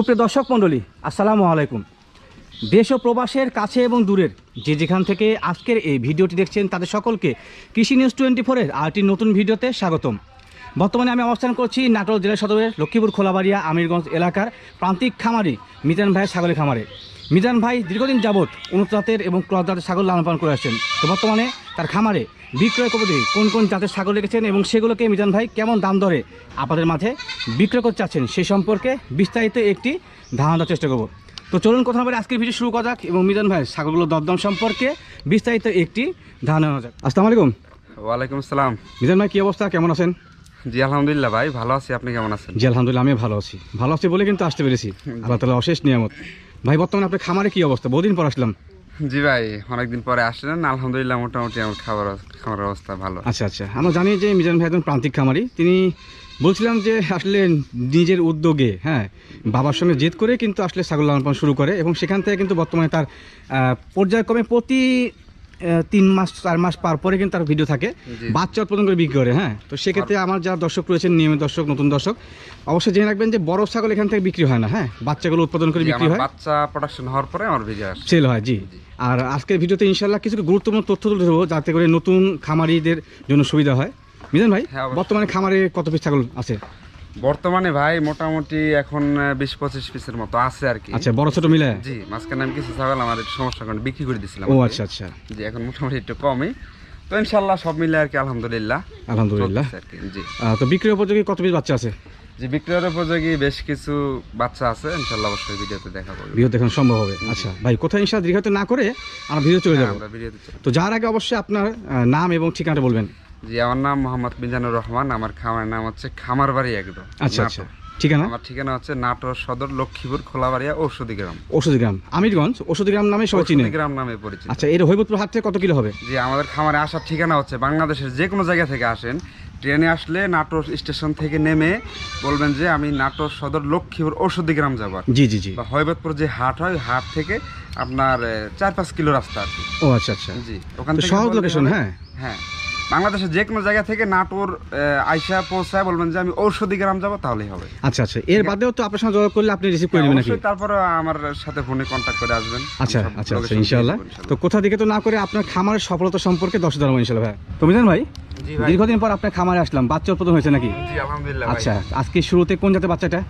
সুপ্রিয় দর্শক মণ্ডলী, আসসালামু আলাইকুম। দেশ ও প্রবাসের কাছে এবং দূরের যে যেখান থেকে আজকের এই ভিডিওটি দেখছেন তাদের সকলকে কৃষি নিউজ টোয়েন্টি ফোরের আরেকটি নতুন ভিডিওতে স্বাগতম। বর্তমানে আমি অবস্থান করছি নাটোর জেলা সদরের লক্ষ্মীপুর খোলাবাড়িয়া আমিরগঞ্জ এলাকার প্রান্তিক খামারি মিজান ভাইয়ের ছাগলের খামারে। মিজান ভাই দীর্ঘদিন যাবৎ উন্নত জাতের এবং ক্রস জাতের ছাগল লালন পালন করে আসছেন। তো বর্তমানে তার খামারে বিক্রয় করতে কোন কোন জাতের ছাগল রেখেছেন এবং সেগুলোকে মিজান ভাই কেমন দাম দরে আপনাদের মাঝে বিক্রয় করতে চাচ্ছেন সে সম্পর্কে বিস্তারিত একটি ধারণা চেষ্টা করব। তো চলুন কথা বলে আজকের ভিডিও শুরু করা যাক এবং মিজান ভাই ছাগলগুলোর দরদাম সম্পর্কে বিস্তারিত একটি ধারণা নেওয়া যাক। আসসালামু আলাইকুম। ওয়ালাইকুম আসসালাম। মিজান ভাই কী অবস্থা? কেমন আছেন? জি আলহামদুলিল্লাহ ভাই ভালো আছি। আপনি কেমন আছেন? জি আলহামদুলিল্লাহ আমি ভালো আছি। ভালো আছি বলে কিন্তু আসতে পেরেছি। আল্লাহ তালা অশেষ নিয়ামত। ভাই বর্তমানে আপনার খামারে কি অবস্থা? বহুদিন পর আসলাম। জি ভাই, অনেকদিন পরে আসলেন। আলহামদুলিল্লাহ, মোটামুটি আমার খাবার খাবার অবস্থা ভালো। আচ্ছা আচ্ছা। আমরা জানি যে মিজান ভাই একজন প্রান্তিক খামারি। তিনি বলছিলাম যে আসলে নিজের উদ্যোগে হ্যাঁ বাবার সঙ্গে জেদ করে কিন্তু আসলে ছাগল লালন পালন শুরু করে এবং সেখান থেকে কিন্তু বর্তমানে তার পর্যায়ক্রমে প্রতি তিন মাস চার মাস পার পরে কিন্তু তার ভিডিও থাকে। বাচ্চা উৎপাদন করে বিক্রি করে হ্যাঁ? তো সেক্ষেত্রে আমার যারা দর্শক রয়েছেন নিয়মিত দর্শক নতুন দর্শক অবশ্যই জেনে রাখবেন যে বড় ছাগল এখান থেকে বিক্রি হয় না হ্যাঁ? বাচ্চাগুলো উৎপাদন করে বিক্রি হয়। বাচ্চা প্রোডাকশন হওয়ার পরে আমার ভিডিও আসে। সেল হয় জি। আর আজকের ভিডিওতে ইনশাল্লাহ কিছু গুরুত্বপূর্ণ তথ্য তুলে ধরবো যাতে করে নতুন খামারিদের জন্য সুবিধা হয়। মিজান ভাই হ্যাঁ, বর্তমানে খামারে কত পিস ছাগল আছে? বর্তমানে ভাই মোটামুটি এখন বিশ পঁচিশ পিসের মতো আছে আর কি। আচ্ছা বড় ছোট মিলে? জি মাঝখানে আমি কিছু ছাগল আমার একটু সমস্যার কারণে বিক্রি করে দিছিলাম ও আচ্ছা আচ্ছা। জি এখন মোটামুটি একটু কমই। তো ইনশাল্লাহ সব মিলে আর কি আলহামদুলিল্লাহ। আলহামদুলিল্লাহ। জি। তো বিক্রি উপযোগী কত পিস বাচ্চা আছে? যে বিক্রয়ের উপযোগী বেশ কিছু বাচ্চা আছে ইনশাল্লাহ অবশ্যই ভিডিওতে দেখা করবে। ভিডিও দেখানো সম্ভব হবে। আচ্ছা ভাই কোথায় ইনশাল্লাহ দীর্ঘায়িত না করে আমরা ভিডিও চলে হ্যাঁ, যাব? তো যার আগে অবশ্যই আপনার নাম এবং ঠিকানাটা বলবেন। জি আমার নাম মোহাম্মদ মিজানুর রহমান আমার খামারের নাম হচ্ছে খামার বাড়ি একদম আচ্ছা আচ্ছা। ঠিকানা? আমার ঠিকানা হচ্ছে নাটোর সদর লক্ষ্মীপুর খোলাবাড়িয়া ঔষধি গ্রাম। ওষুধি গ্রাম। আমিরগঞ্জ ওষুধি গ্রাম নামে সবাই চিনে। গ্রাম নামে পরিচিত। আচ্ছা এর হইবতপুর হাট থেকে কত কিলো হবে? জি আমাদের খামারে আসার ঠিকানা হচ্ছে বাংলাদেশের যে কোনো জায়গা থেকে আসেন। ট্রেনে আসলে নাটোর স্টেশন থেকে নেমে বলবেন যে আমি নাটোর সদর লক্ষ্মীপুর ঔষধি গ্রাম যাব জি জি জি। বা হৈবতপুর যে হাট হয় হাট থেকে আপনার চার পাঁচ কিলো রাস্তা আর কি। ও আচ্ছা আচ্ছা। জি ওখান থেকে সহজ লোকেশন হ্যাঁ? হ্যাঁ। বাংলাদেশের যে কোনো জায়গা থেকে নাটোর আইসা পৌঁছায় বলবেন যে আমি ঔষধি গ্রাম যাব তাহলেই হবে। আচ্ছা আচ্ছা। এর বাদেও তো আপনার সঙ্গে যোগাযোগ করলে আপনি রিসিভ করে নেবেন নাকি? তারপরে আমার সাথে ফোনে কন্ট্যাক্ট করে আসবেন। আচ্ছা আচ্ছা আচ্ছা ইনশাআল্লাহ। তো কোথা থেকে তো না করে আপনার খামারের সফলতা সম্পর্কে দশ জানাব ইনশাল্লাহ ভাই। তো মিজান ভাই? দীর্ঘদিন পর আপনার খামারে আসলাম বাচ্চা উৎপাদন হয়েছে নাকি? আলহামদুলিল্লাহ আচ্ছা আজকে শুরুতে কোন জাতের বাচ্চাটা?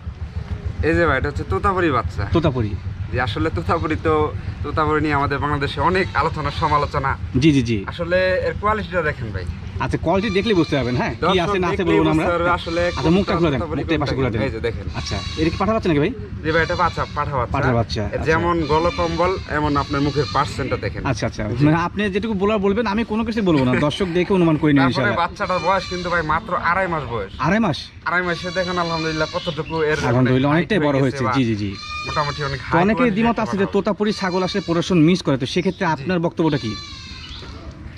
এই যে ভাই এটা হচ্ছে তোতাপুরি বাচ্চা। তোতাপুরি। যে আসলে তোতাপুরি তো তোতাপুরি নিয়ে আমাদের বাংলাদেশে অনেক আলোচনা সমালোচনা। জি জি জি। আসলে এর কোয়ালিটিটা দেখেন ভাই। আচ্ছা কোয়ালিটি দেখলে বুঝতে পারবেন হ্যাঁ? কি আছে না আছে বলব আমরা। আসলে আচ্ছা মুখটা খুলে দেন মুখটা পাশে খুলে দেন। এই যে দেখেন। আচ্ছা এটা কি পাঠা বাচ্চা নাকি ভাই? যে ভাই এটা বাচ্চা পাঠা বাচ্চা। পাঠার বাচ্চা, আচ্ছা। যেমন গলকম্বল এমন আপনার মুখের পার্সেন্টটা দেখেন। আচ্ছা আচ্ছা। মানে আপনি যেটুকু বলার বলবেন আমি কোনো কিছু বলব না। দর্শক দেখে অনুমান করে নিন ইনশাআল্লাহ। বাচ্চাটার বয়স কিন্তু ভাই মাত্র আড়াই মাস বয়স। আড়াই মাস? আড়াই মাসে দেখেন আলহামদুলিল্লাহ কতটুকু এর আলহামদুলিল্লাহ অনেক অনেকটাই বড় হয়েছে। জি জি জি। মোটামুটি অনেক অনেকে দ্বিমত আছে যে পাঠা। তোতাপুরি ছাগল আসলে প্রদর্শন মিস করে। তো সেক্ষেত্রে আপনার বক্তব্যটা কি?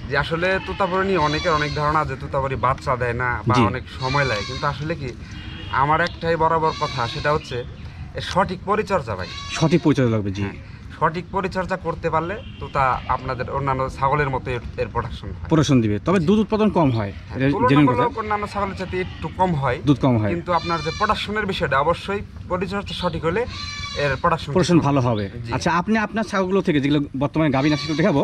যে আসলে তুতাপুরি নিয়ে অনেকের অনেক ধারণা যে তুতাপুরি বাচ্চা দেয় না বা অনেক সময় লাগে। কিন্তু আসলে কি আমার একটাই বরাবর কথা সেটা হচ্ছে সঠিক পরিচর্যা ভাই। সঠিক পরিচয় লাগবে জি। হ্যাঁ, সঠিক পরিচর্যা করতে পারলে তুতা আপনাদের অন্যান্য ছাগলের মতো এর- প্রোডাকশন প্রদর্শন দিবে। তবে দুধ উৎপাদন কম হয় হ্যাঁ, কথা। অন্যান্য ছাগলের সাথে একটু কম হয়। দুধ কম হয়। কিন্তু আপনার যে প্রোডাকশনের বিষয়টা অবশ্যই পরিচর্যা সঠিক হলে এর প্রোডাকশন ভালো হবে। আচ্ছা আপনি আপনার ছাগলগুলো থেকে যেগুলো বর্তমানে গাভী না সেগুলো দেখাবো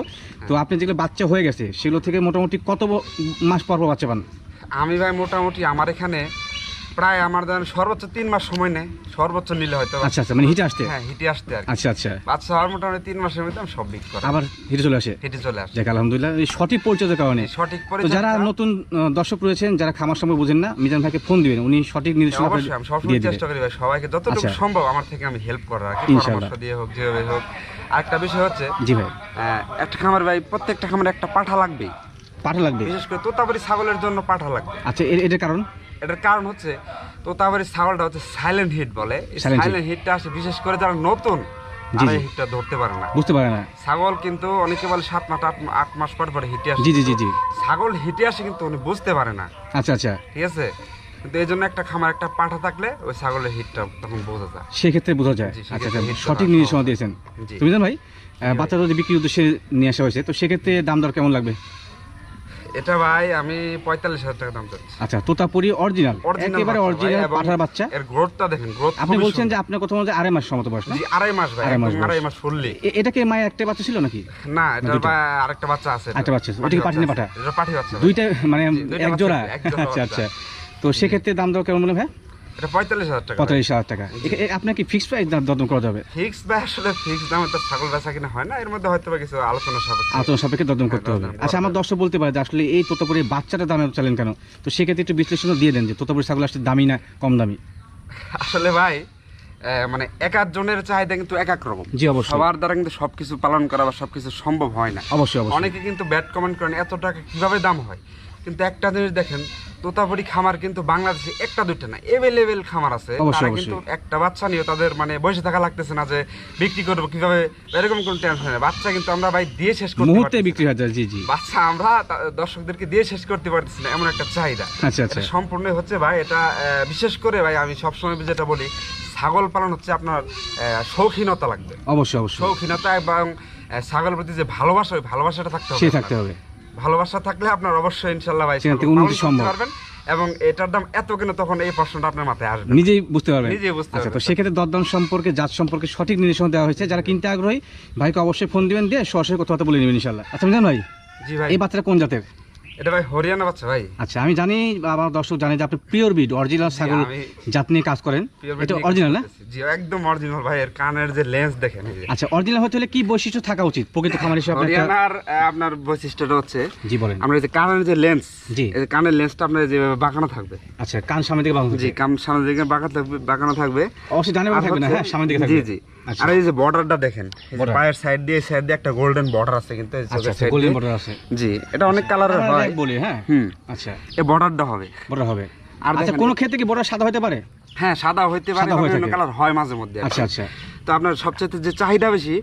তো আপনি যেগুলো বাচ্চা হয়ে গেছে সেগুলো থেকে মোটামুটি কত মাস পর বাচ্চা পান? আমি ভাই মোটামুটি আমার এখানে প্রায় আমার ধরেন সর্বোচ্চ তিন মাস সময় নেয় সর্বোচ্চ নিলে হয়তো আচ্ছা আচ্ছা মানে হিটে আসতে? হ্যাঁ হিটে আসতে আর। আচ্ছা আচ্ছা। বাচ্চা হওয়ার মোটামুটি তিন মাসের মধ্যে আমি সব বিক করি আবার হিটে চলে আসে? হিটে চলে আসে। যাক আলহামদুলিল্লাহ এই সঠিক পরিচয়ের কারণে। সঠিক তো যারা নতুন দর্শক রয়েছেন যারা খামার সময় বুঝেন না মিজান ভাইকে ফোন দিবেন উনি সঠিক নির্দেশনা হ্যাঁ, অবশ্যই আমি সবসময় চেষ্টা করি ভাই সবাইকে যতটুকু আচ্ছা। সম্ভব আমার থেকে আমি হেল্প করার আর কি। পরামর্শ দিয়ে হোক যেভাবে হোক। আরেকটা বিষয় হচ্ছে জি ভাই। একটা খামার ভাই প্রত্যেকটা খামারে একটা পাঠা লাগবেই। পাঠা লাগবে? বিশেষ করে তোতাবাড়ি ছাগলের জন্য পাঠা লাগবে। আচ্ছা এর- এটার কারণ? এটার কারণ হচ্ছে তোতাবাড়ি ছাগলটা হচ্ছে সাইলেন্ট হিট বলে। সাইলেন্ট হিটটা আসে বিশেষ করে যারা নতুন হিটটা ধরতে পারে না। বুঝতে পারে না। ছাগল কিন্তু অনেকে বলে সাত মাস আট মাস পর পরে হিটে আসে। জি জি জি জি। ছাগল হিটে আসে কিন্তু উনি বুঝতে পারে না। আচ্ছা আচ্ছা। ঠিক আছে? কিন্তু এই জন্য একটা খামার একটা পাঠা থাকলে ওই ছাগলের হিটটা তখন বোঝা যায়। সেক্ষেত্রে বোঝা যায়। আচ্ছা আচ্ছা। সঠিক নির্দেশনা দিয়েছেন। তুমি জান ভাই আহ, বাচ্চা যদি বিক্রির উদ্দেশ্যে নিয়ে আসা হয়েছে তো সেক্ষেত্রে দাম দর কেমন লাগবে? এটা ভাই আমি পঁয়তাল্লিশ হাজার টাকা দাম চাচ্ছি। আচ্ছা তোতাপুরি অরিজিনাল একেবারে অরিজিনাল পাঠার বাচ্চা। এর গ্রোথটা দেখেন গ্রোথ আপনি বলছেন যে আপনার কথা বলতে আড়াই মাস সমত বয়স জি আড়াই মাস ভাই আড়াই মাস আড়াই মাস ফুললি এটা কি মায়ের একটা বাচ্চা ছিল নাকি? না এটা? ভাই আরেকটা বাচ্চা আছে আরেকটা বাচ্চা আছে। ওটা কি পাঠি পাঠা? এটা পাঠিয়ে বাচ্চা দুইটা মানে এক জোড়া আছে, এক জোড়া আচ্ছা। আচ্ছা তো সেক্ষেত্রে দাম দর কেমন মনে হয়? এটা পঁয়তাল্লিশ হাজার টাকা। পঁয়তাল্লিশ হাজার টাকা। আপনার কি ফিক্সড প্রাইস দরদম করা যাবে? ফিক্স ভাই আসলে ফিক্স দামে তো ছাগল বেচা কিনা হয় না এর মধ্যে হয়তো কিছু আলোচনা সাপেক্ষে। আলোচনা সাপেক্ষে দরদম করতে হ্যাঁ, হবে আচ্ছা আমার দর্শক বলতে পারে যে আসলে এই তোতাপুরি বাচ্চাটা দামে চালেন কেন? তো সেক্ষেত্রে একটু বিশ্লেষণ দিয়ে দেন যে তোতাপুরি ছাগল আসলে দামি না কম দামি। আসলে ভাই মানে এক জনের চাহিদা কিন্তু এক এক রকম। জি, অবশ্যই। সবার দ্বারা কিন্তু সবকিছু পালন করা বা সবকিছু সম্ভব হয় না। অবশ্যই অবশ্যই। অনেকে কিন্তু ব্যাড কমেন্ট করেন এত টাকা কীভাবে দাম হয়? কিন্তু একটা জিনিস দেখেন তোতাপুরি খামার কিন্তু বাংলাদেশে একটা দুইটা না এভেলেবেল খামার আছে। তারা কিন্তু একটা বাচ্চা নিয়ে তাদের মানে বসে থাকা লাগতেছে না যে বিক্রি করব কীভাবে এরকম কোনো টেনশন নেই। বাচ্চা কিন্তু আমরা ভাই দিয়ে শেষ করতে মুহূর্তে বিক্রি হয়ে যায় জি জি। বাচ্চা আমরা দর্শকদেরকে দিয়ে শেষ করতে পারতেছি না এমন একটা চাহিদা। আচ্ছা আচ্ছা। সম্পূর্ণ হচ্ছে ভাই এটা বিশেষ করে ভাই আমি সবসময় যেটা বলি ছাগল পালন হচ্ছে আপনার শৌখিনতা লাগবে। অবশ্যই অবশ্যই। শৌখিনতা এবং আহ, ছাগলের প্রতি যে ভালোবাসা ওই ভালোবাসাটা থাকতে হবে থাকতে হবে। ভালোবাসা থাকলে আপনার অবশ্যই ইনশাল্লাহ ভাই উন্নতি সম্ভব। পারবেন এবং এটার দাম এত কেন তখন এই প্রশ্নটা আপনার মাথায় আসবে নিজেই বুঝতে পারবেন। নিজেই বুঝতে আচ্ছা তো সেক্ষেত্রে দরদাম সম্পর্কে জাত সম্পর্কে সঠিক নির্দেশনা দেওয়া হয়েছে। যারা কিনতে আগ্রহী ভাইকে অবশ্যই ফোন দিবেন দিয়ে সরাসরি কথাবার্তা বলে নেবেন ইনশাল্লাহ। আচ্ছা মিজান ভাই জি ভাই। এই বাচ্চাটা কোন জাতের? এটা ভাই হরিয়ানা বাচ্চা ভাই। আচ্ছা আমি জানি আমার দর্শক জানে যে আপনি পিওর বিড অরিজিনাল ছাগল জাত নিয়ে কাজ করেন। এটা অরিজিনাল না? জি একদম অরিজিনাল ভাই এর কানের যে লেন্স দেখেন আচ্ছা অরিজিনাল হতে হলে কি বৈশিষ্ট্য থাকা উচিত? প্রকৃত খামার হিসেবে আপনার হরিয়ানার আপনার বৈশিষ্ট্যটা হচ্ছে জি বলেন। আমরা যে কানের যে লেন্স জি। কানের লেন্সটা আপনার যেভাবে বাঁকানো থাকবে। আচ্ছা কান সামনে দিকে বাঁধা জি কান সামনের দিকে বাঁকা থাকবে বাঁকানো থাকবে। অবশ্যই ডানে বাঁকা থাকবে না হ্যাঁ সামনের দিকে থাকবে। জি। আর এই যে বর্ডারটা দেখেন। পায়ের সাইড দিয়ে সাইড দিয়ে একটা গোল্ডেন বর্ডার আছে কিন্তু আচ্ছা আচ্ছা side গোল্ডেন বর্ডার আছে। জি এটা অনেক কালারের হয়। বলি হ্যাঁ? হুম। আচ্ছা। এই বর্ডারটা হবে। বর্ডার হবে। আর আচ্ছা কোনো ক্ষেত্রে কি বর্ডার সাদা হতে পারে? হ্যাঁ সাদা হইতে পারে বিভিন্ন কালার হয় মাঝে মধ্যে। আচ্ছা আচ্ছা। তো আপনার সবচেয়ে যে চাহিদা বেশি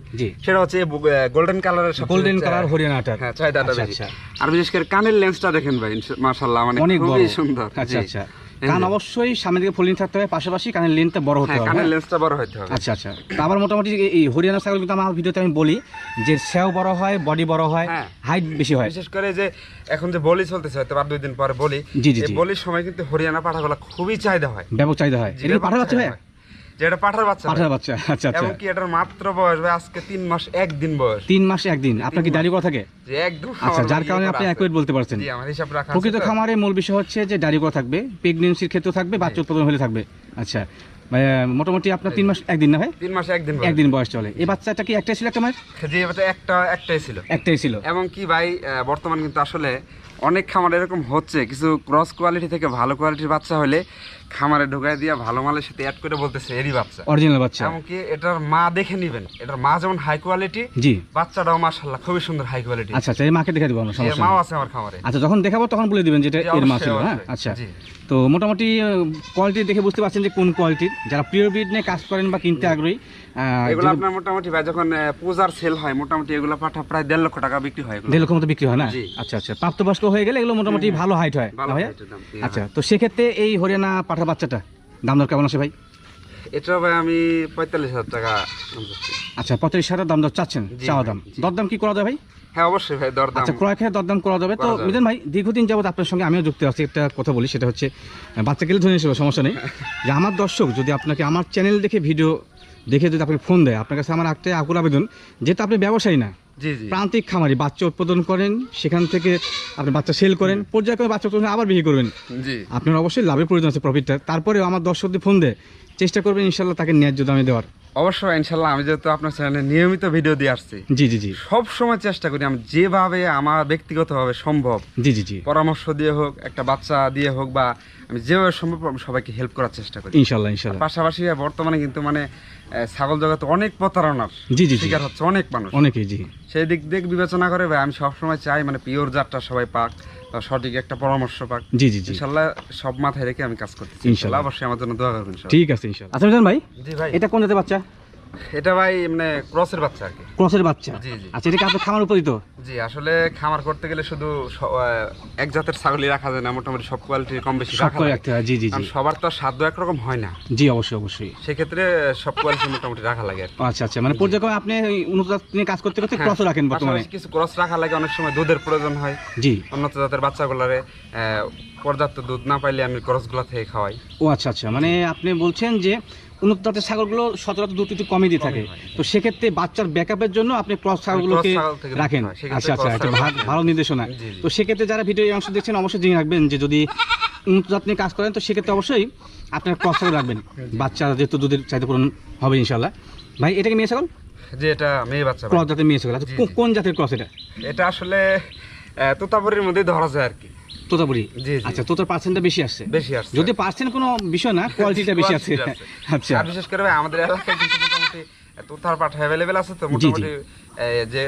সেটা হচ্ছে গোল্ডেন কালারের গোল্ডেন কালার হরিয়ানাটার হ্যাঁ চাহিদাটা আচ্ছা, বেশি। আচ্ছা। আর বিশেষ করে কানের লেন্সটা দেখেন ভাই মাশাআল্লাহ মানে খুবই সুন্দর। আচ্ছা আচ্ছা। কান অবশ্যই সামনের দিকে ফুলিং থাকতে হবে পাশাপাশি কানের লেন্থটা বড় হতে হ্যাঁ হবে। কানের হ্যাঁ? লেন্সটা বড় হতে হবে। আচ্ছা আচ্ছা। মোটামুটি এই- হরিয়ানা ছাগল কিন্তু আমার ভিডিওতে আমি বলি যে সেও বড় হয় বডি বড় হয় হ্যাঁ। হাইট বেশি হয়। বিশেষ করে যে এখন যে বলি চলতেছে হয়তো আর দুই দিন পরে বলি জি, জি, বলির সময় কিন্তু হরিয়ানা পাঠাগুলো খুবই চাহিদা হয়। ব্যাপক চাহিদা হয়। এটা কি ভাই যে এটা পাঠার বাচ্চা পাঠার বাচ্চা আচ্ছা আচ্ছা। এবং কি এটার মাত্র বয়স ভাই আজকে তিন মাস একদিন বয়স। তিন মাসে একদিন আপনার কি। ডায়রি করা থাকে যে একদম আচ্ছা যার ইয়ে কারণে আপনি আছে। অ্যাকুয়েট বলতে পারছেন। জি আমার হিসাব রাখা প্রকৃত। খামারে মূল বিষয় হচ্ছে যে ডায়রি করা থাকবে প্রেগনেন্সির ক্ষেত্রে থাকবে বাচ্চা উৎপাদন হলে থাকবে। আচ্ছা মোটামুটি আপনার তিন মাস একদিন না ভাই? তিন মাসে একদিন বয়স। একদিন বয়স চলে। এই বাচ্চাটা কি একটাই ছিল একটা মায়ের? জি এটা একটা একটাই ছিল। একটাই ছিল। এবং কি ভাই বর্তমান কিন্তু আসলে অনেক খামার এরকম হচ্ছে। কিছু ক্রস কোয়ালিটি থেকে ভালো কোয়ালিটির বাচ্চা হলে খামারে ঢুকাই দিয়ে ভালো মালের সাথে অ্যাড করে বলতেছে এরই বাচ্চা। অরিজিনাল বাচ্চা। এমনকি এটার মা দেখে নিবেন। এটার মা যেমন হাই কোয়ালিটি জি। বাচ্চাটাও মাশাল্লাহ খুবই সুন্দর হাই কোয়ালিটি আচ্ছা আচ্ছা এই মাকে দেখে দেবো আমরা সমস্যা মাও। আছে আমার খামারে। আচ্ছা যখন দেখাবো তখন বলে দিবেন যেটা এর মা ছিল হ্যাঁ? আচ্ছা। তো মোটামুটি কোয়ালিটি দেখে বুঝতে পারছেন যে কোন কোয়ালিটির যারা প্রিয় ব্রিড নিয়ে কাজ করেন বা কিনতে আগ্রহী এগুলো আপনার মোটামুটি ভাই যখন পূজার সেল হয় মোটামুটি এগুলো পাঠা প্রায় দেড় লক্ষ টাকা বিক্রি হয় এগুলো। দেড় লক্ষ মতো বিক্রি হয় না। আচ্ছা আচ্ছা প্রাপ্তবয়স্ক হয়ে গেলে এগুলো মোটামুটি ভালো হাইট হয়। জি, আচ্ছা হ্যাঁ। তো সেক্ষেত্রে এই হরিয়ানা পাঠা বাচ্চাটা? দাম দর কেমন আছে ভাই? এটা ভাই আমি পঁয়তাল্লিশ হাজার টাকা আচ্ছা পঁয়ত্রিশ হাজার দাম দর চাচ্ছেন? চাওয়া দাম। দরদাম কি করা যায় ভাই? হ্যাঁ অবশ্যই ভাই দরদাম। আচ্ছা ক্রয় খেয়ে দরদাম করা যাবে। তো মিজান ভাই দীর্ঘদিন যাবত আপনার সঙ্গে আমিও যুক্ত আছি। একটা কথা বলি সেটা হচ্ছে বাচ্চা গেলে ধরে নিয়ে সমস্যা নেই। যে আমার দর্শক যদি আপনাকে আমার চ্যানেল দেখে ভিডিও দেখে যদি আপনি ফোন দেয় আপনার কাছে আমার একটাই আকুল আবেদন যেহেতু আপনি ব্যবসায়ী না প্রান্তিক খামারি বাচ্চা উৎপাদন করেন সেখান থেকে আপনি বাচ্চা সেল করেন পর্যায়ক্রমে বাচ্চা উৎপাদন আবার বিক্রি করবেন। আপনার অবশ্যই লাভের প্রয়োজন আছে প্রফিটটা তারপরেও আমার দর্শকদের ফোন দেয় চেষ্টা করবেন ইনশাল্লাহ তাকে ন্যায্য দামে দেওয়ার। অবশ্যই ইনশাল্লাহ আমি যেহেতু আপনার চ্যানেলে নিয়মিত ভিডিও দিয়ে আসছি জি জি জি। সব সময় চেষ্টা করি আমি যেভাবে আমার ব্যক্তিগতভাবে সম্ভব জি জি জি। পরামর্শ দিয়ে হোক একটা বাচ্চা দিয়ে হোক বা আমি যেভাবে সম্ভব সবাইকে হেল্প করার চেষ্টা করি। ইনশাল্লাহ ইনশাল্লাহ পাশাপাশি বর্তমানে কিন্তু মানে ছাগল জগতে অনেক প্রতারণার জি জি শিকার হচ্ছে অনেক মানুষ। অনেকেই জি। সেই দিক দিক বিবেচনা করে ভাই আমি সবসময় চাই মানে পিওর জাতটা সবাই পাক সঠিক একটা পরামর্শ পাক। জি জি ইনশাল্লাহ সব মাথায় রেখে আমি কাজ করতেছি। ইনশাল্লাহ। অবশ্যই আমার জন্য দোয়া করবেন। ঠিক আছে ইনশাল্লাহ। আচ্ছা ভাই জি ভাই। এটা কোন জাতের বাচ্চা? এটা ভাই মানে ক্রসের বাচ্চা আর কি। ক্রসের বাচ্চা? জি, জি। আচ্ছা এটা কি আপনার খামার উপরিত জি আসলে খামার করতে গেলে শুধু এক জাতের ছাগলই রাখা যায় না মোটামুটি সব কোয়ালিটির কম বেশি রাখা। রাখতে হয় জি জি জি। সবার তো সাধ্য একরকম হয় না। জি অবশ্যই অবশ্যই। সেক্ষেত্রে সব কোয়ালিটি মোটামুটি রাখা লাগে আচ্ছা আচ্ছা মানে পর্যায়ক্রমে আপনি উন্নত নিয়ে কাজ করতে করতে হ্যাঁ, ক্রসও রাখেন বর্তমানে? কিছু ক্রস রাখা লাগে অনেক সময় দুধের প্রয়োজন হয়। জি। উন্নত জাতের বাচ্চাগুলারে আহ, পর্যাপ্ত দুধ না পাইলে আমি ক্রসগুলা থেকে খাওয়াই। ও আচ্ছা আচ্ছা মানে আপনি বলছেন যে উন্নত জাতের ছাগলগুলো সচরাচর দুধ একটু কমই দিয়ে থাকে। তো সেক্ষেত্রে বাচ্চার ব্যাকআপের জন্য আপনি ক্রস ছাগলগুলোকে cross ছাগল থেকে রাখেন। হয়, আচ্ছা আচ্ছা ভা- রাখি। ভালো নির্দেশনা। তো সেক্ষেত্রে যারা ভিডিও অংশ দেখছেন অবশ্যই জেনে রাখবেন যে যদি উন্নত জাত নিয়ে কাজ করেন তো সেক্ষেত্রে অবশ্যই আপনার ক্রস ছাগল রাখবেন। বাচ্চা যেহেতু দুধের চাহিদা পূরণ হবে ইনশাল্লাহ ভাই এটা কি মেয়ে ছাগল? যে এটা মেয়ে বাচ্চা ক্রস জাতের মেয়ে ছাগল। আচ্ছা। কোন জাতের ক্রস এটা? এটা আসলে তোতাপুরির মধ্যে ধরা যায় আর কি। তোতাপুরি। আচ্ছা তোতার পার্সেন্টটা বেশি আসছে। বেশি আসছে। যদি পার্সেন্ট কোনো বিষয় না কোয়ালিটিটা বেশি আছে। আচ্ছা। আর বিশেষ করে আমাদের এলাকায় কিন্তু মোটামুটি তোতার পাঠ অ্যাভেলেবেল আছে তো। মোটামুটি যে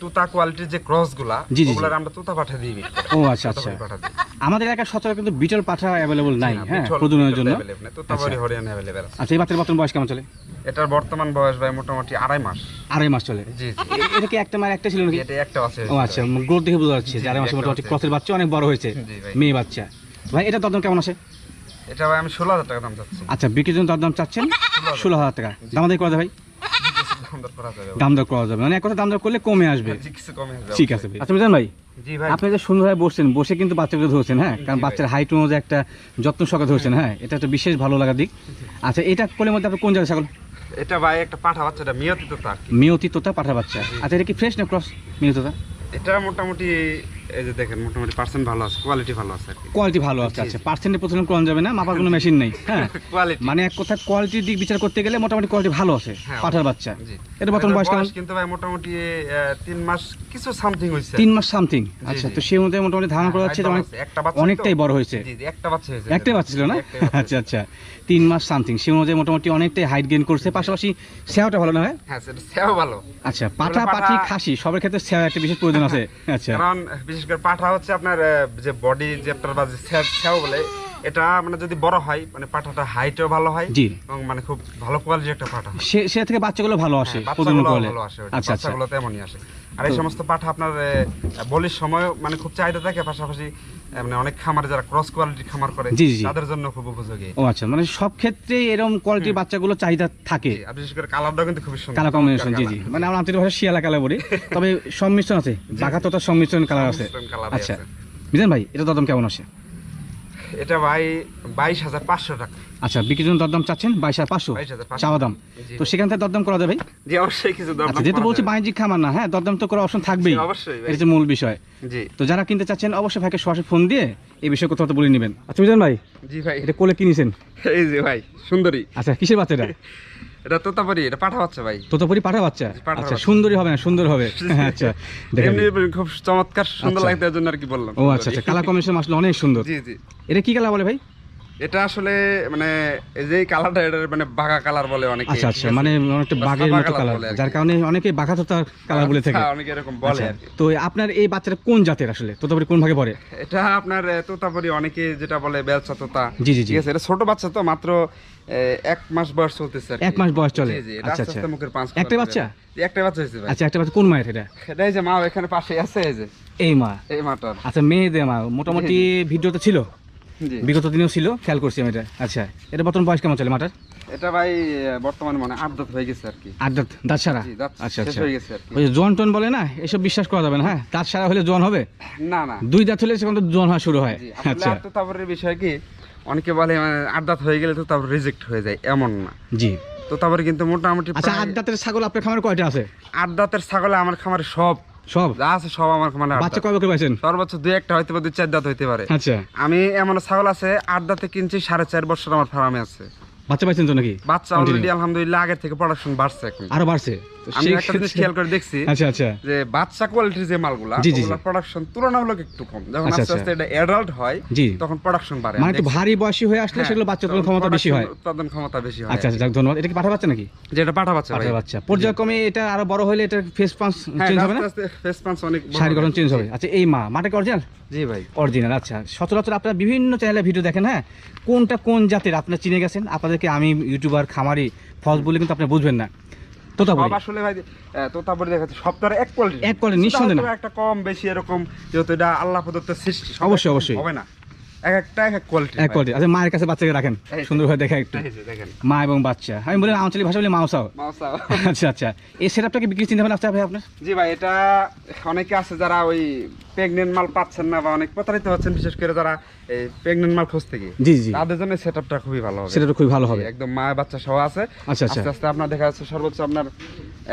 তুতা কোয়ালিটির যে ক্রসগুলা জি, জি, জি। ওগুলার আমরা তুতা পাঠা বিক্রি করি। ও আচ্ছা আচ্ছা। পাঠা দিই। আমাদের এলাকায় সচরাচর কিন্তু বিটল পাঠা অ্যাভেলেবল নাই হ্যাঁ প্রজননের জন্য। নেই, হরিয়ানা অ্যাভেলেবেল আছে। আচ্ছা এই বাচ্চার বর্তমান বয়স কেমন চলে? এটার বর্তমান বয়স ভাই মোটামুটি আড়াই মাস। আড়াই মাস চলে। জি জি। এটা কি একটা মার একটা ছিল নাকি? এটা একটা আছে ও আচ্ছা গ্রোথ দেখে বোঝা যাচ্ছে আড়াই মাসে মোটামুটি ক্রসের বাচ্চা অনেক বড় হয়েছে মেয়ে বাচ্চা। ভাই এটা দরদাম কেমন আছে? এটা ভাই আমি ষোলো হাজার টাকা দাম চাচ্ছি। আচ্ছা বিক্রির জন্য দরদাম চাচ্ছেন? ষোলো হাজার। টাকা। দাম দিয়ে করা যায় ভাই? দাম দর করা যাবে। মানে এক কথা দাম করলে কমে আসবে। জি, কিছু কমে যাবে ঠিক আছে আচ্ছা মিজান ভাই আপনি যে সুন্দরভাবে বসছেন বসে কিন্তু বাচ্চাগুলো ধরছেন হ্যাঁ? কারণ বাচ্চার হাইট অনুযায়ী একটা যত্ন সহকারে ধরছেন হ্যাঁ? এটা একটা বিশেষ ভালো লাগা দিক। আচ্ছা এটা কোলের মধ্যে আপনি কোন জায়গায় ছাগল? এটা ভাই একটা পাঠা বাচ্চাটা মিয়তি তোতা মিয়তি তোতা পাঠা বাচ্চা। আচ্ছা এটা কি ফ্রেশ না ক্রস মিয়তোতা এটা মোটামুটি এই যে দেখেন মোটামুটি পার্সেন্ট ভালো আছে কোয়ালিটি ভালো আছে কোয়ালিটি ভালো আছে আচ্ছা পার্সেন্টের প্রথমে কম যাবে না মাপার কোনো মেশিন নেই হ্যাঁ? কোয়ালিটি মানে এক কথা কোয়ালিটির দিক বিচার করতে গেলে মোটামুটি কোয়ালিটি ভালো আছে হ্যাঁ, পাঠার বাচ্চা। এটা বর্তমান বয়স কিন্তু ভাই মোটামুটি তিন মাস কিছু সামথিং হয়েছে। তিন মাস সামথিং আচ্ছা তো সেই অনুযায়ী মোটামুটি ধারণা করা যাচ্ছে একটা বাচ্চা অনেকটাই বড় হয়েছে। একটা বাচ্চা হয়েছে। একটাই বাচ্চা ছিল না? আচ্ছা আচ্ছা তিন মাস সামথিং সেই অনুযায়ী মোটামুটি অনেকটাই হাইট গেইন করছে পাশাপাশি সেওটা ভালো না হয় হ্যাঁ সেও ভালো। আচ্ছা পাঠা- পাঠি খাসি সবার ক্ষেত্রে সেও একটা বিশেষ প্রয়োজন আছে। আচ্ছা। কারণ বিশেষ করে পাঠা হচ্ছে আপনার যে বডি চ্যাপ্টার বা যে বলে এটা মানে যদি বড় হয় মানে পাঠাটা হাইটও ভালো হয় জি। এবং মানে খুব ভালো কোয়ালিটির একটা পাঠা সে সে থেকে বাচ্চাগুলো ভালো আসে হ্যাঁ, প্রজনন বাচ্চাগুলো করলে ভালো আসে। আচ্ছা আচ্ছা। বাচ্চাগুলো তেমনই আসে। আর এই সমস্ত পাঠা আপনার বলির সময় মানে খুব চাহিদা থাকে পাশাপাশি মানে অনেক খামারে যারা ক্রস কোয়ালিটির খামার করে জি, জি। তাদের জন্য খুব উপযোগী। ও আচ্ছা মানে সব ক্ষেত্রে এরকম কোয়ালিটির বাচ্চাগুলো চাহিদা থাকে। বিশেষ করে কালারটা কিন্তু খুব সুন্দর। কালার কম্বিনেশন জি জি। মানে আমরা আন্তরিক ভাষা শিয়ালা কালার বলি। তবে সংমিশ্রণ আছে বাঘা তোতার সংমিশ্রণ কালার আছে। আচ্ছা। মিজান ভাই এটা দরদাম কেমন আসে? এটা ভাই বাইশ হাজার পাঁচশো টাকা। আচ্ছা বিক্রির জন্য দরদাম চাচ্ছেন বাইশ হাজার পাঁচশো চাওয়া দাম। তো সেখান থেকে দরদাম করা যাবে? জি অবশ্যই কিছু দরদাম আচ্ছা যেহেতু বলছি। বাণিজ্যিক খামার না হ্যাঁ দরদাম তো করার অপশন থাকবেই। অবশ্যই এটা মূল বিষয়। জি। তো যারা কিনতে চাচ্ছেন অবশ্যই ভাইকে সরাসরি ফোন দিয়ে এই বিষয়ে কথা বলে নেবেন। আচ্ছা মিজান ভাই জি ভাই। এটা কোলে কিনেছেন এই যে ভাই সুন্দরী। আচ্ছা কিসের বাচ্চা এটা? এটা তোতাপারি এটা পাঠা বাচ্চা ভাই। তোতাপুরি পাঠা বাচ্চা? আচ্ছা সুন্দরী হবে না সুন্দর হবে? আচ্ছা দেখেন। খুব চমৎকার সুন্দর আচ্ছা। লাগতে জন্য আর কি বললাম। ও আচ্ছা আচ্ছা কালার কম্বিনেশন আসলে অনেক সুন্দর। জি জি। এটা কি কালার বলে ভাই? এটা আসলে মানে যে কালারটা এটা মানে বাঘা কালার বলে অনেকে। আচ্ছা আচ্ছা মানে অনেকটা বাঘের মতো কালার। যার কারণে অনেকে বাঘা তোতার কালার বলে থাকে। হ্যাঁ, অনেকে এরকম বলে আচ্ছা, তো আপনার এই বাচ্চাটা কোন জাতের আসলে? তোতাপুরি কোন ভাগে পড়ে? এটা আপনার তোতাপুরি অনেকে যেটা বলে বেলচা তোতা। জি, জি। ঠিক আছে এটা ছোট বাচ্চা তো মাত্র এক মাস বয়স চলতেছে এক মাস বয়স চলে। আচ্ছা আচ্ছা। মুখের পাঁচ একটাই বাচ্চা? একটা বাচ্চা হয়েছে আচ্ছা একটা বাচ্চা কোন মায়ের এটা? এটা এই যে মা এখানে পাশে আছে এই যে। এই মা। এই মাটার। আচ্ছা মেয়েদের মা মোটামুটি ভিডিওতে ছিল? বিগত দিনেও ছিল খেয়াল করছি আমি এটা। আচ্ছা এটা বর্তমান বয়স কেমন চলে মাটার? এটা ভাই বর্তমানে মানে আট দাঁত হয়ে গেছে আর কি। আট দাঁত দাঁত সারা আচ্ছা আচ্ছা। হয়ে গেছে আর কি। ওই জন টন বলে না এসব বিশ্বাস করা যাবে না হ্যাঁ? দাঁত সারা হলে জন হবে? না না। দুই দাঁত হলে সেখানে তো জন হওয়া শুরু হয়। আচ্ছা। তো তারপরে বিষয় কি অনেকে বলে মানে আট দাঁত হয়ে গেলে তো তারপর রিজেক্ট হয়ে যায় এমন না। জি। তো তারপরে কিন্তু মোটামুটি আচ্ছা আট দাঁতের ছাগল আপনার খামারে কয়টা আছে? আট দাঁতের ছাগলে আমার খামারে সব সব? যা আছে সব আমার মানে বাচ্চা কবে পাইছেন সর্বোচ্চ দুই একটা হয়তো পারে দুই চার দাঁত হইতে পারে। আচ্ছা। আমি এমন ছাগল আছে আট দাঁতে কিনছি সাড়ে চার বছর আমার ফার্মে আছে। বাচ্চা পাইছেন তো নাকি? বাচ্চা অলরেডি আলহামদুলিল্লাহ আগের থেকে প্রোডাকশন বাড়ছে এখন। আরও বাড়ছে? আমি একটা জিনিস খেয়াল করে দেখছি আচ্ছা আচ্ছা। যে বাচ্চা কোয়ালিটির যে মালগুলা জি, জি, জি। ওগুলোর প্রোডাকশন তুলনামূলক একটু কম। যখন আচ্ছা, আস্তে আস্তে আচ্ছা। এটা অ্যাডাল্ট হয় জি। তখন প্রোডাকশন বাড়ে। মানে একটু ভারী বয়সী হয়ে আসলে হ্যাঁ, সেগুলো বাচ্চা তোলার ক্ষমতা বেশি হয়। উৎপাদন ক্ষমতা বেশি হয়। আচ্ছা আচ্ছা ধন্যবাদ। এটা কি পাঠা বাচ্চা নাকি? যেটা পাঠা বাচ্চা পাঠা বাচ্চা পর্যায়ক্রমে এটা আরও বড় হলে এটা ফেস পাঁচ হ্যাঁ, চেঞ্জ হবে না? আস্তে আস্তে অনেক শারীর গঠন চেঞ্জ হবে। আচ্ছা এই মা মাটা কি অরিজিনাল জি ভাই। অরিজিনাল আচ্ছা। সচরাচর আপনারা বিভিন্ন চ্যানেলে ভিডিও দেখেন হ্যাঁ? কোনটা কোন জাতের? আপনারা চিনে গেছেন? আপনাদেরকে আমি ইউটিউবার খামারি ফলস বলে কিন্তু আপনি বুঝবেন না। তোতাপুরি। আসলে ভাই তোতাপুরি দেখাচ্ছে। সব এক কোয়ালিটি এক quality, নিঃসন্দেহে একটা কম বেশি এরকম যেহেতু এটা আল্লাহ প্রদত্ত সৃষ্টি অবশ্যই, অবশ্যই। হবে না। এক একটা এক এক কোয়ালিটি এক কোয়ালিটি আচ্ছা মায়ের কাছে বাচ্চাকে রাখেন। সুন্দরভাবে দেখা একটু। মা এবং বাচ্চা। আমি বলি আঞ্চলিক ভাষা বলি মাউসাও। মাউসা আচ্ছা আচ্ছা। এই সেটআপটাকে বিক্রি চিন্তা ভাবনা আপনার? জি ভাই এটা অনেকে আছে যারা ওই প্রেগনেন্ট মাল পাচ্ছেন না বা অনেক প্রতারিত হচ্ছেন বিশেষ করে যারা এই প্রেগনেন্ট মাল খুঁজতে গিয়ে। জি জি। তাদের জন্য সেটআপটা খুবই ভালো হবে। সেটা খুবই ভালো হবে। একদম মায়ের বাচ্চা সহ আছে। আচ্ছা, আচ্ছা। আস্তে আস্তে আপনার দেখা যাচ্ছে সর্বোচ্চ আপনার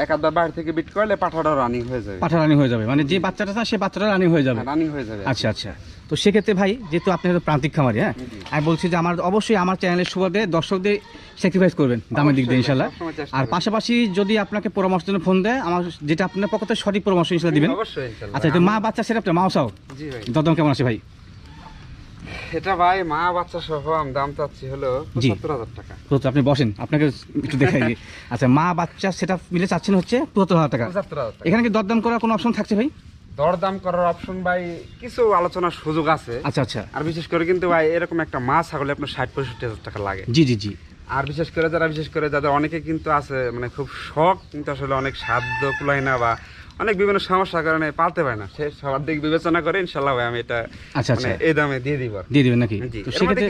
এক আধবার বাইরে থেকে বিট করলে পাঠাটা রানিং হয়ে যাবে। পাঠা রানি হয়ে যাবে। মানে যে বাচ্চাটা চায় সে বাচ্চাটা রানি হয়ে যাবে। রানিং হয়ে যাবে। আচ্ছা আচ্ছা। তো সেক্ষেত্রে ভাই যেহেতু আপনি হয়তো প্রান্তিক খামারি হ্যাঁ? আমি বলছি যে আমার অবশ্যই আমার চ্যানেলের সুবাদে দর্শকদের স্যাক্রিফাইস করবেন দামের দিক দিয়ে ইনশাল্লাহ আর পাশাপাশি যদি আপনাকে পরামর্শ জন্য ফোন দেয় আমার যেটা আপনার পক্ষে সঠিক পরামর্শ ইনশাল্লাহ দিবেন। আচ্ছা মা বাচ্চা সেটা জি ভাই। দরদাম কেমন আছে ভাই? এটা ভাই মা বাচ্চা সহ আমি দাম চাচ্ছি হলো পঁচাত্তর হাজার টাকা। আপনি বসেন আপনাকে একটু দেখাই দিই। আচ্ছা মা বাচ্চা সেটা মিলে চাচ্ছেন হচ্ছে পঁচাত্তর হাজার টাকা। পঁচাত্তর হাজার এখানে কি দরদাম করার কোনো অপশন থাকছে ভাই? দরদাম করার অপশন ভাই কিছু আলোচনার সুযোগ আছে। আচ্ছা আচ্ছা। আর বিশেষ করে কিন্তু ভাই এরকম একটা মাছ ছাগলে আপনার ষাট পঁয়ষট্টি হাজার টাকা লাগে। জি জি জি। আর বিশেষ করে যারা বিশেষ করে যাদের অনেকে কিন্তু আছে মানে খুব শখ কিন্তু আসলে অনেক সাধ্য কুলায় না বা অনেক বিভিন্ন সমস্যার কারণে পালতে পারে না। সে সবার দিক বিবেচনা করে ইনশাল্লাহ ভাই আমি এটা আচ্ছা, মানে আচ্ছা। এই দামে দিয়ে দিব দিয়ে দিবেন নাকি? তো সেক্ষেত্রে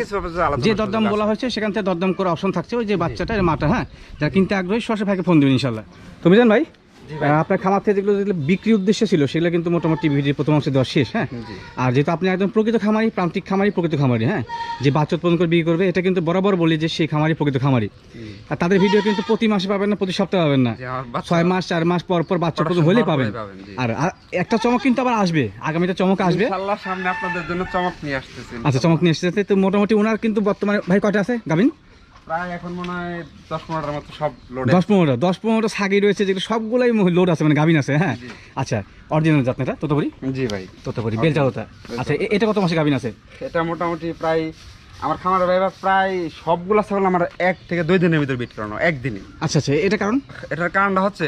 যে দরদাম বলা হয়েছে সেখান থেকে দরদাম করে অপশন থাকছে ওই যে বাচ্চাটা মাটা হ্যাঁ? যারা কিনতে আগ্রহী সরাসরি ভাইকে ফোন দিবেন ইনশাল্লাহ তুমি জান ভাই? আপনার খামার থেকে যেগুলো যেগুলো বিক্রি উদ্দেশ্য ছিল সেগুলো কিন্তু মোটামুটি ভিডিওর প্রথম অংশে দেওয়া শেষ হ্যাঁ? আর যেহেতু আপনি একদম প্রকৃত খামারি প্রান্তিক খামারি প্রকৃত খামারি হ্যাঁ? যে বাচ্চা উৎপাদন করে বিক্রি করবে এটা কিন্তু বরাবর বলি যে সেই খামারি প্রকৃত খামারি। আর তাদের ভিডিও কিন্তু প্রতি মাসে পাবেন না প্রতি সপ্তাহে পাবেন না। ছয় মাস চার মাস পর পর বাচ্চা উৎপাদন হলেই পাবেন। আর একটা চমক কিন্তু আবার আসবে আগামীতে চমক আসবে। সামনে আপনাদের জন্য চমক নিয়ে আসতেছি। আচ্ছা চমক নিয়ে এসেছে তো মোটামুটি ওনার কিন্তু বর্তমানে ভাই কটা আছে? গাভিন প্রায় এখন মনে হয় দশ পনেরোটার মতো সব লোড দশ পনেরোটা দশ পনেরোটা সাগি রয়েছে যেগুলো সবগুলোই লোড আছে মানে গাভিন আছে হ্যাঁ? আচ্ছা অরিজিনাল জাতনাটা তোতাপুরি? জি ভাই। তোতাপুরি আচ্ছা এটা কত মাসে গাভিন আছে? এটা মোটামুটি প্রায় আমার ভাইবা প্রায় সবগুলা ছাগল আমার এক থেকে দুই দিনের ভিতর বিট করানো একদিনই আচ্ছা আচ্ছা এটা কারণ? এটার কারণটা হচ্ছে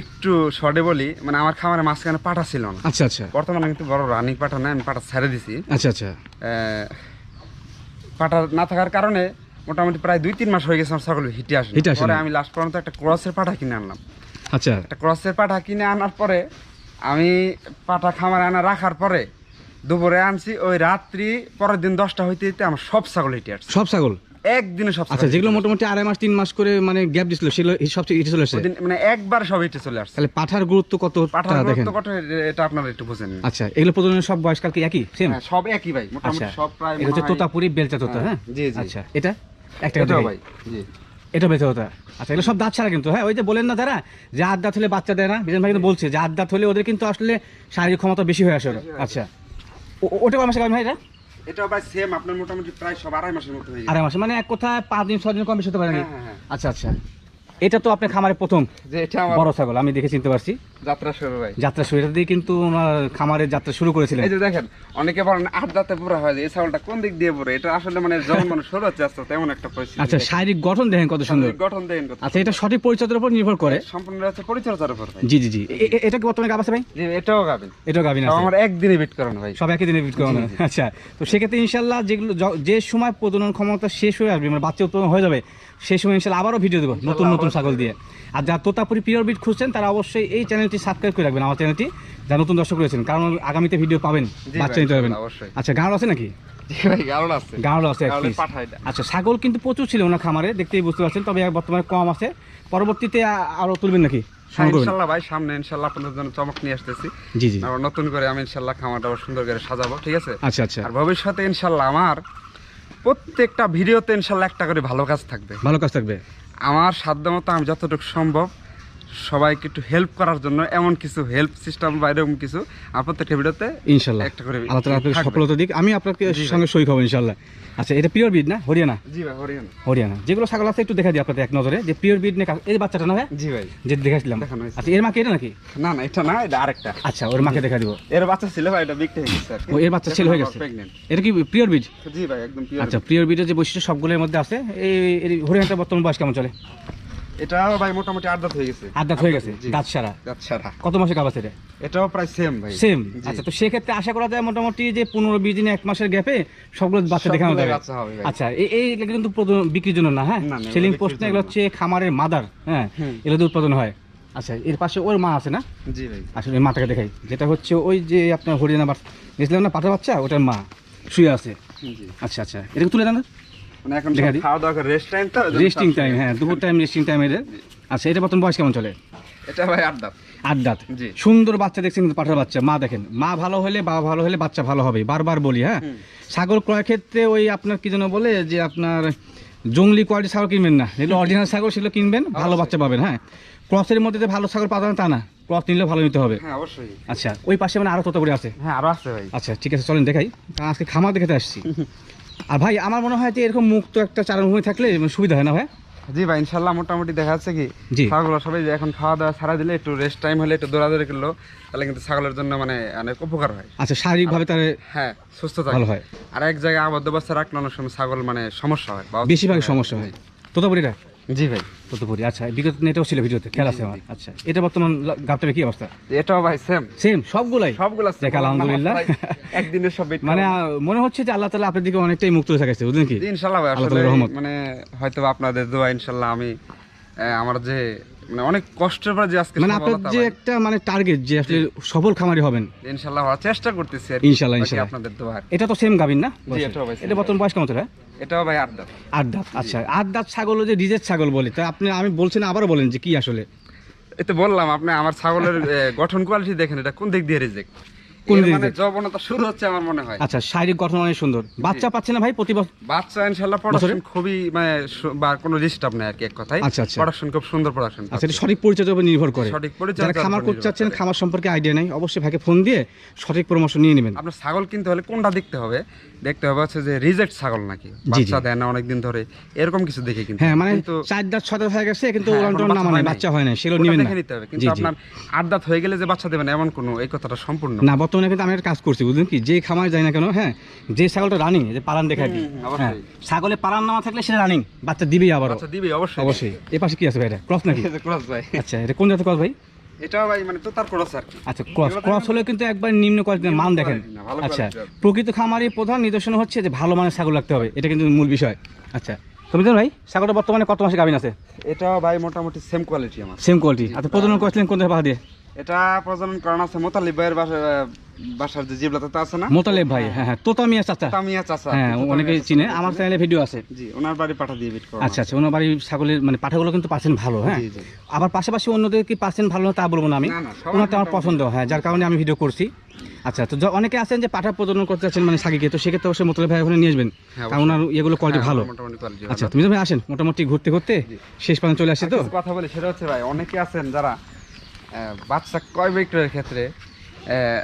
একটু শর্টে বলি মানে আমার খামারে মাঝখানে পাঠা ছিল না। আচ্ছা আচ্ছা। বর্তমানে কিন্তু বড় রানিং পাঠা নাই আমি পাঠা ছেড়ে দিছি। আচ্ছা আচ্ছা। পাঠা না থাকার কারণে মোটামুটি প্রায় দুই তিন মাস হয়ে গেছে আমার ছাগল হিটে আসে হিটে আসে পরে আমি লাস্ট পর্যন্ত একটা ক্রসের পাঠা কিনে আনলাম। আচ্ছা। একটা ক্রসের পাঠা কিনে আনার পরে আমি পাঠা খামারে আনা রাখার পরে দুপুরে আনছি ওই রাত্রি পরের দিন দশটা হইতে হইতে আমার সব ছাগল হিটে আসছে। সব ছাগল? একদিনে সব আচ্ছা যেগুলো মোটামুটি আড়াই মাস তিন মাস করে মানে গ্যাপ দিছিল সেগুলো ইটে চলে আসছে। মানে একবার সব হিটে চলে আসছে। তাহলে পাঠার গুরুত্ব কত পাঠার গুরুত্ব কত এটা আপনারা একটু বুঝেন। আচ্ছা এগুলো প্রজননের সব বয়সকাল কি একই? সেম হ্যাঁ, সব একই ভাই মোটামুটি আচ্ছা। সব প্রায় এটা হচ্ছে তোতাপুরি বেলচা তোতা হ্যাঁ, জি, জি। আচ্ছা এটা? এটাও ভাই জি। এটা বেঁচে হতো আচ্ছা এগুলো সব দাঁত ছাড়া কিন্তু হ্যাঁ ওই যে বলেন না তারা যে আট দাঁত হলে বাচ্চা দেয় না বিজন ভাই কিন্তু বলছে যে আট দাঁত হলে ওদের কিন্তু আসলে শারীরিক ক্ষমতা বেশি হয়ে আসে আচ্ছা ওটা আমার ভাই এটা? ভাই সেম আপনার মোটামুটি প্রায় সব আড়াই মাসের মতো হয়ে আড়াই মাসে মানে এক কোথায় পাঁচ দিন ছয় দিন কম বেশি হতে পারে হ্যাঁ, হ্যাঁ, হ্যাঁ। আচ্ছা আচ্ছা। এটা তো আপনার খামারে প্রথম যে এটা আমার বড় ছাগল আমি দেখে চিনতে পারছি। যাত্রা শুরু ভাই যাত্রা শুরু এটা দিয়ে কিন্তু ওনার খামারের যাত্রা শুরু করেছিলেন। এই যে দেখেন অনেকে বলেন আট দাঁতে পুরো হয় এই ছাগলটা কোন দিক দিয়ে পড়ে এটা আসলে মানে যখন মানুষ শুরু হচ্ছে আস্তে তেমন একটা পরিস্থিতি। আচ্ছা শারীরিক গঠন দেখেন কত সুন্দর। গঠন দেখেন কত আচ্ছা এটা সঠিক পরিচর্যার উপর নির্ভর করে। সম্পূর্ণ হচ্ছে পরিচর্যার উপর জি জি জি। এটা কি বর্তমানে গাছ আছে ভাই? জি এটাও গাবেন এটাও তাও আছে? আমার একদিনে বিট করানো ভাই। সব একই দিনে বিট করানো। আচ্ছা তো সেক্ষেত্রে ইনশাল্লাহ যেগুলো যে সময় প্রজনন ক্ষমতা শেষ হয়ে আসবে মানে বাচ্চা উৎপাদন হয়ে যাবে সেই সময় ইনশাল্লাহ আবারও ভিডিও দেবো নতুন নতুন ছাগল দিয়ে। আর যারা তোতাপুরি পিওর বিট খুঁজছেন তারা অবশ্যই এই চ্যানেলটি সাবস্ক্রাইব করে রাখবেন আমার চ্যানেলটি। যারা নতুন দর্শক রয়েছেন কারণ আগামীতে ভিডিও পাবেন বাচ্চা নিতে পারবেন। আচ্ছা গাঁড় আছে নাকি? আচ্ছা ছাগল কিন্তু প্রচুর ছিল ওনার খামারে দেখতেই বুঝতে পারছেন তবে বর্তমানে কম আছে। পরবর্তীতে আরও তুলবেন নাকি? ইনশাল্লাহ ভাই সামনে ইনশাল্লাহ আপনাদের জন্য চমক নিয়ে আসতেছি। জি জি। নতুন করে আমি ইনশাল্লাহ খামারটা সুন্দর করে সাজাবো ঠিক আছে? আচ্ছা আচ্ছা। আর ভবিষ্যতে ইনশাল্লাহ আমার প্রত্যেকটা ভিডিওতে ইনশাল্লাহ একটা করে ভালো কাজ থাকবে। ভালো কাজ থাকবে। আমার সাধ্য মতো আমি যতটুকু সম্ভব সবাইকে একটু হেল্প করার জন্য এমন কিছু হেল্প সিস্টেম বা এরকম কিছু প্রত্যেকটা ভিডিওতে ইনশাল্লাহ। একটা করে আল্লাহ তালা আপনাকে সফলতা দিক। আমি আপনাকে সঙ্গে সই খাব ইনশাল্লাহ। আচ্ছা এটা পিওর বিড না? হরিয়ানা? জি ভাই হরিয়ান। হরিয়ানা। যেগুলো ছাগল আছে একটু দেখা দিই আপনাদের এক নজরে। যে পিওর বিড কাজ- এই বাচ্চাটা না ভাই? জি ভাই। যে দেখাছিলাম। আচ্ছা এর মাকে এটা নাকি? না না এটা না এটা আরেকটা। আচ্ছা ওর মাকে দেখা দিব। এর বাচ্চা ছিল ভাই এটা বিক্রি হয়ে গেছে ও, এর বাচ্চা ছেলে হয়ে গেছে? এটা কি পিওর বিড জি ভাই একদম পিওর আচ্ছা পিওর বিডের যে বৈশিষ্ট্য সবগুলোর মধ্যে আছে এই হরিয়ানাটা বর্তমান বয়স কেমন চলে? এটাও ভাই মোটামুটি আট দাঁত হয়ে গেছে। আট দাঁত হয়ে গেছে? জি। দাঁত সারা? আচ্ছা কত মাসে আছে এটাও প্রায় সেম ভাই। সেম আচ্ছা তো সেক্ষেত্রে আশা করা যায় মোটামুটি যে পনেরো বিশ দিন এক মাসের গ্যাপে সবগুলো বাচ্চা দেখানো যাবে। বাচ্চা হবে ভাই। আচ্ছা এই এই কিন্তু বিক্রির জন্য না হ্যাঁ? সেলিং এগুলো পোস্ট এগুলো হচ্ছে খামারের মাদার হ্যাঁ। এগুলো উৎপাদন হয়। আচ্ছা এর পাশে ওর মা আছে না? জি ভাই। আসলে মাটাকে দেখাই। যেটা হচ্ছে ওই যে আপনার হরিয়ানা গেছিলাম না পাটা বাচ্চা? ওটার মা শুয়ে আছে। আচ্ছা আচ্ছা। এটাকে তুলে দেন মানে এখন। খাওয়া দাওয়া রেস্ট টাইম তো রেস্টিং টাইম হ্যাঁ দুপুর টাইম রেস্টিং টাইম এদের। আচ্ছা এটা বর্তমান বয়স কেমন চলে? এটা ভাই আট দাঁত। আট দাঁত। সুন্দর বাচ্চা দেখছেন কিন্তু পাঠার বাচ্চা। মা দেখেন মা ভালো হলে বাবা ভালো হলে বাচ্চা ভালো হবে বারবার বলি হ্যাঁ। ছাগল ক্রয় ক্ষেত্রে ওই আপনার কি যেন বলে যে আপনার জঙ্গলি কোয়ালিটি ছাগল কিনবেন না। যেগুলো অরিজিনাল ছাগল সেগুলো কিনবেন ভালো বাচ্চা পাবেন হ্যাঁ। ক্রসের মধ্যে যে ভালো ছাগল পাবেন তা না। ক্রস নিলে ভালো নিতে হবে। হ্যাঁ অবশ্যই। আচ্ছা ওই পাশে মানে আরও আছে? হ্যাঁ আরও আছে ভাই। আচ্ছা ঠিক আছে চলেন দেখাই। আজকে খামার দেখাতে আসছি। আর ভাই আমার মনে হয় যে এরকম মুক্ত একটা চারণভূমি থাকলে সুবিধা হয় না ভাই? জি ভাই ইনশাল্লাহ মোটামুটি দেখা যাচ্ছে কি। ছাগলগুলো সবাই যে এখন খাওয়া দাওয়া সারা দিলে একটু রেস্ট টাইম হলে একটু দৌড়াদৌড়ি করল তাহলে কিন্তু ছাগলের জন্য মানে অনেক উপকার হয়। আচ্ছা শারীরিকভাবে তার হ্যাঁ সুস্থ ভালো হয়। আর এক জায়গায় আবদ্ধ অবস্থা রাখলে অনেক সময় ছাগল মানে সমস্যা হয় বেশিরভাগ সমস্যা হয়। তোতাপুরিটা জি ভাই তোতাপুরি আচ্ছা বিগত নেটেও ছিল ভিডিওতে খেয়াল আছে আমার। আচ্ছা এটা বর্তমান গাবটাবে কি অবস্থা? এটাও ভাই সেম সেম সবগুলাই? সবগুলা দেখ, আলহামদুলিল্লাহ। একদিনের সব মানে মনে হচ্ছে যে আল্লাহ তাআলা আপনার দিকে অনেকটাই মুক্ত হয়ে থাকছে বুঝলেন কি? ইনশাআল্লাহ ভাই আসলে মানে হয়তো আপনাদের দোয়া ইনশাল্লাহ আমি আমার যে মানে অনেক কষ্টের পর যে আজকে মানে আপনার যে একটা মানে টার্গেট যে আপনি সফল খামারি হবেন। ইনশাআল্লাহ হওয়ার চেষ্টা করতেছি আর ইনশাআল্লাহ ইনশাআল্লাহ আপনাদের দোয়া এটা তো সেম গাবিন না? এটা বর্তমান বয়স কেমন চলে এটাও ভাই আড্ডা আট দাঁত আচ্ছা। আট দাঁত ছাগল যে ডিজের ছাগল বলে। তা আপনি আমি বলছেন আবারও বলেন যে কি আসলে? এতে বললাম আপনি আমার ছাগলের গঠন কোয়ালিটি দেখেন এটা কোন দিক দিয়ে রিজেক্ট কোন মানে দিয়ে? শুরু হচ্ছে আমার মনে হয়। আচ্ছা শারীরিক গঠন অনেক সুন্দর। বাচ্চা পাচ্ছে না ভাই প্রতি বছর বাচ্চা ইনশাল্লাহ প্রোডাকশন খুবই মানে বা কোনো ডিস্টার্ব নাই আর কি এক কথায়। আচ্ছা, আচ্ছা। প্রোডাকশন খুব সুন্দর প্রোডাকশন আচ্ছা এটা সঠিক পরিচর্যার উপর নির্ভর করে। সঠিক যারা খামার করতে চাচ্ছেন খামার সম্পর্কে আইডিয়া নেই অবশ্যই ভাইকে ফোন দিয়ে সঠিক পরামর্শ নিয়ে নেবেন। আপনার ছাগল কিনতে হলে কোনটা দেখতে হবে? দেখতে হবে হচ্ছে যে রিজেক্ট ছাগল নাকি? বাচ্চা দেয় না অনেকদিন ধরে এরকম কিছু দেখে কিন্তু হ্যাঁ মানে চার দাঁত ছয় দাঁত হয়ে গেছে কিন্তু হ্যাঁ, টুড়ান বাচ্চা হয় না সেগুলো নেবেন না। দেখে নিতে হবে। কিন্তু আপনার আট দাঁত হয়ে গেলে যে বাচ্চা দেবেন এমন কোনো এই কথাটা সম্পূর্ণ। না। না বর্তমানে কিন্তু আমি একটা কাজ করছি বুঝলেন কি? যে খামার যাই না কেন হ্যাঁ যে ছাগলটা রানিং যে পালান দেখা দিই। হ্যাঁ ছাগলে পালান নামা থাকলে সেটা রানিং বাচ্চা দিবেই বাচ্চা দিবে অবশ্যই। অবশ্যই। এ পাশে কি আছে ভাই এটা? ক্রস নাকি? ক্রস ভাই। আচ্ছা এটা কোন জাতের ক্রস ভাই? মানে তো তার ক্রস আর কি। আচ্ছা ক্রস ক্রস হলে কিন্তু একবার নিম্ন কোয়ালিটির মান দেখেন। quality না, ভালো আচ্ছা প্রকৃত খামারি প্রধান নিদর্শন হচ্ছে যে ভালো মানের ছাগল রাখতে হবে এটা কিন্তু মূল বিষয়। আচ্ছা তুমি ভাই ছাগলটা বর্তমানে কত মাসে গাভিন আছে? ভাই মোটামুটি সেম কোয়ালিটি আমার। সেম কোয়ালিটি আচ্ছা প্রজনন করেছিলেন কোন দিয়ে? এটা প্রজনন করানো আছে মোতালিব ভাইয়ের বাসার যে আছে না? মোতালেব ভাই হ্যাঁ হ্যাঁ তোতা মিয়া চাচা। তামিয়া চাচা হ্যাঁ অনেকেই চিনে। আমার চ্যানেলে ভিডিও আছে। জি ওনার বাড়ি পাঠা দিয়ে বিট করা আচ্ছা আচ্ছা ওনার ছাগলের মানে পাঠাগুলো কিন্তু পাচ্ছেন ভালো হ্যাঁ। আবার পাশাপাশি অন্যদের কি পাচ্ছেন ভালো না তা বলব না আমি। ওনারটা আমার পছন্দ হ্যাঁ যার কারণে আমি ভিডিও করছি। আচ্ছা তো অনেকে আছেন যে পাঠা প্রজনন করতে চাচ্ছেন মানে সাকিকে তো সেক্ষেত্রে অবশ্যই মোতলে ভাই ওখানে নিয়ে আসবেন। হ্যাঁ, কারণ ওনার এগুলো কোয়ালিটি হ্যাঁ, ভালো। আচ্ছা তুমি ভাই আসেন মোটামুটি ঘুরতে ঘুরতে শেষ পর্যন্ত চলে আসছে তো? কথা বলি সেটা হচ্ছে ভাই অনেকে আছেন যারা বাচ্চা কয় বিক্রয়ের ক্ষেত্রে?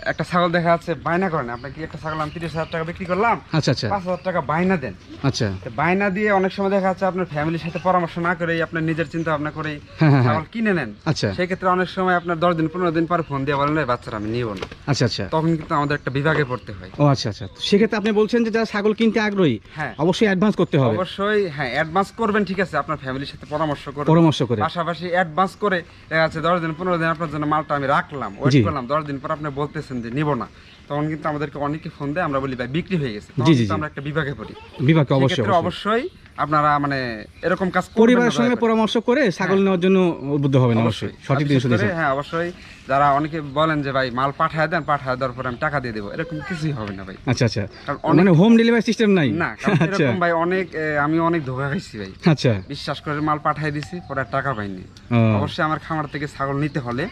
একটা ছাগল দেখা যাচ্ছে বায়না করেন আপনি কি একটা ছাগল আমি তিরিশ হাজার টাকা বিক্রি করলাম আচ্ছা আচ্ছা। পাঁচ হাজার টাকা বায়না দেন। আচ্ছা। বায়না দিয়ে অনেক সময় দেখা যাচ্ছে আপনার ফ্যামিলির সাথে পরামর্শ না করেই আপনার নিজের চিন্তা ভাবনা করেই হ্যাঁ, হ্যাঁ, হ্যাঁ। ছাগল কিনে নেন। আচ্ছা। সেই ক্ষেত্রে অনেক সময় আপনার দশ দিন পনেরো দিন পরে ফোন দিয়ে বলেন "এই বাচ্চারা আমি নিব না। আচ্ছা আচ্ছা। তখন কিন্তু আমাদের একটা বিভাগে পড়তে হয়। ও আচ্ছা আচ্ছা। সেক্ষেত্রে আপনি বলছেন যে যারা ছাগল কিনতে আগ্রহী হ্যাঁ। অবশ্যই অ্যাডভান্স করতে হবে। অবশ্যই হ্যাঁ অ্যাডভান্স করবেন ঠিক আছে আপনার ফ্যামিলির সাথে পরামর্শ করবেন পরামর্শ করে। পাশাপাশি অ্যাডভান্স করে দেখা যাচ্ছে দশ দিন পনেরো দিন আপনার জন্য মালটা আমি রাখলাম ওয়েট করলাম দশ দিন পর আপনি বলতেছেন যে নিব না। তখন কিন্তু আমাদেরকে অনেকে ফোন দেয় আমরা বলি ভাই বিক্রি হয়ে গেছে। জি, জি, আমরা একটা বিভাগে পড়ি। বিভাগকে অবশ্যই অবশ্যই। আপনারা মানে এরকম কাজ পরিবারের সঙ্গে পরামর্শ করে ছাগল নেওয়ার জন্য উদ্বুদ্ধ হবেন অবশ্যই। সঠিক জিনিস করে, দিয়েছেন হ্যাঁ অবশ্যই যারা অনেকে বলেন যে ভাই মাল পাঠায় দেন পাঠায় দেওয়ার পর আমি টাকা দিয়ে দেবো। এরকম কিছুই হবে না ভাই। আচ্ছা আচ্ছা। মানে হোম ডেলিভারি সিস্টেম নাই? না আচ্ছা। এরকম ভাই অনেক আমি অনেক ধোকা খাইছি ভাই। আচ্ছা। বিশ্বাস করে মাল পাঠিয়ে দিছি পরে টাকা পাইনি। অবশ্যই আমার খামার থেকে ছাগল নিতে হলে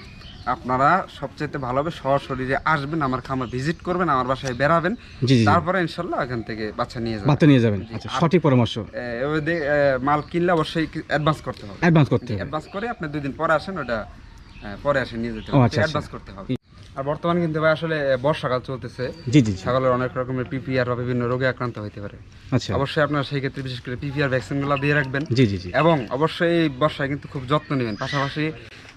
আপনারা সবচেয়ে ভালো হবে সরাসরি আসবেন আমার খামার ভিজিট করবেন আমার বাসায় জি তারপরে ইনশাল্লাহ এখান থেকে বাচ্চা নিয়ে যাবেন। বার্তা নিয়ে যাবেন। আচ্ছা সঠিক পরামর্শ। মাল কিনলে অবশ্যই অ্যাডভান্স করতে হবে। অ্যাডভান্স করতে হবে। অ্যাডভান্স করে আপনি দুই দিন পরে আসেন ওটা পরে আসে নিয়ে যেতে হবে। আচ্ছা, অ্যাডভান্স করতে হবে। আর বর্তমানে কিন্তু ভাই আসলে বর্ষাকাল চলতেছে। জি জি। ছাগলের অনেক রকমের পিপিআর বা বিভিন্ন রোগে আক্রান্ত হতে পারে। আচ্ছা। অবশ্যই আপনার সেই ক্ষেত্রে বিশেষ করে পিপিআর ভ্যাকসিনগুলো দিয়ে রাখবেন। জি জি এবং অবশ্যই বর্ষায় কিন্তু খুব যত্ন নেবেন। পাশাপাশি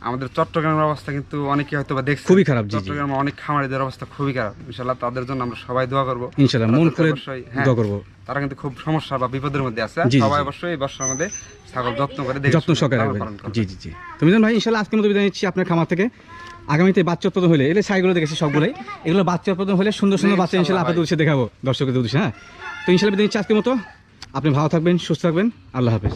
আমাদের চট্টগ্রামের অবস্থা কিন্তু অনেকে হয়তো বা দেখছে। খুবই খারাপ। চট্টগ্রামে অনেক খামারিদের অবস্থা খুবই খারাপ। ইনশাল্লাহ তাদের জন্য আমরা সবাই দোয়া করব। ইনশাল্লাহ মন খুলে হ্যাঁ, দোয়া করব। তারা কিন্তু খুব সমস্যা বা বিপদের মধ্যে আছে। সবাই অবশ্যই এই বর্ষার মধ্যে ছাগল যত্ন করে যত্ন সহকারে লালন রাখবেন জি জি জি। তুমি জানো ভাই ইনশাল্লাহ আজকের মতো বিদায় নিচ্ছি আপনার খামার থেকে। আগামীতে বাচ্চা উৎপাদন হলে এগুলো সাইগুলো দেখেছি সবগুলোই এগুলো বাচ্চা উৎপাদন হলে সুন্দর সুন্দর বাচ্চা ইনশাল্লাহ ইনশাল্লাহ আপনাদের উদ্দেশ্যে দেখাবো দর্শকদের উদ্দেশ্যে হ্যাঁ। তো ইনশাল্লাহ বিদায় নিচ্ছি আজকের মতো। আপনি ভালো থাকবেন সুস্থ থাকবেন। আল্লাহ হাফেজ।